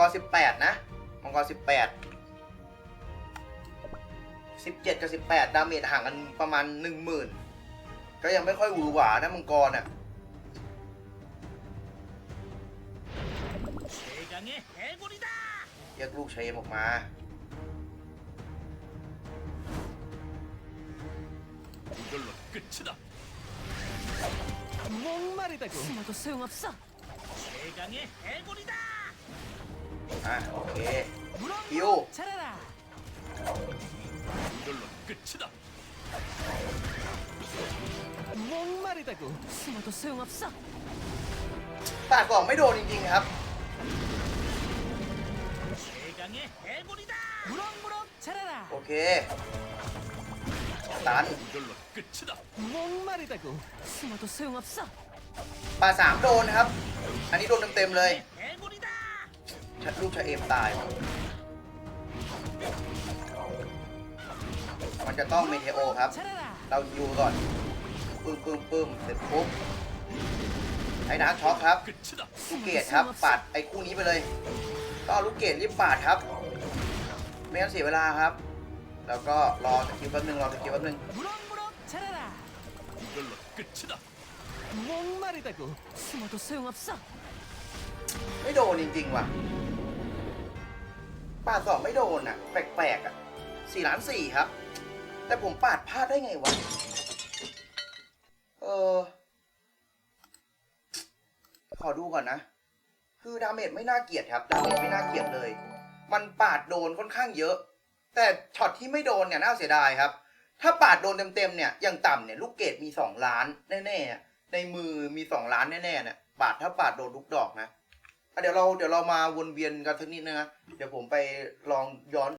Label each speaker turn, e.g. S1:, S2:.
S1: กรสิบแปดนะ มังกรสิบแปดสิบเจ็ดกับสิบแปดดาเมจห่างกันประมาณหนึ่งหมื่นก็ยังไม่ค่อยหวือหวานะมังกรอ่ะ
S2: 최강의 해골이다!
S1: เรียกลูกเชมออกมา
S2: 이걸로 끝이다.
S3: 목마르다고
S4: 숨어도 소용없어.
S2: 최강의 해골이다! ะ
S1: โอเค
S4: คิว
S1: ปากกล่องไม่โดนจริงๆครับโอเคตันปลาสามโดนครับ อันนี้โดนเต็มๆเลย
S2: ชัด
S1: ลูกชะเอมตาย มันจะต้องเมเทโอครับ เราอยู่ก่อนปึ้มปึ้มปึ้มเสร็จปุ๊บไอ้นากช็อคครับ ลูกเกดครับปาดไอ้คู่นี้ไปเลยก็ลูกเกดรีบปาดครับ ไม่งั้นเสียเวลาครับ แล้วก็รอสกิลแป๊บนึงรอสกิลแป๊บนึงไม่โดนจริงๆว่ะ ปาดสองไม่โดนอะ แปลกๆอะสี่ล้านสี่ครับ แต่ผมปาดพลาดได้ไงวะ เออ ขอดูก่อนนะ คือดาเมจไม่น่าเกลียดครับ ดาเมจไม่น่าเกลียดเลย มันปาดโดนค่อนข้างเยอะ แต่ช็อตที่ไม่โดนเนี่ยน่าเสียดายครับ ถ้าปาดโดนเต็มๆเนี่ยอย่างต่ำเนี่ยลูกเกดมีสองล้านแน่ๆ ในมือมีสองล้านแน่ๆเนี่ยปาดถ้าปาดโดนทุกดอกนะ อะเดี๋ยวเราเดี๋ยวเรามาวนเวียนกันสักนิดนึงนะเดี๋ยวผมไปลองย้อน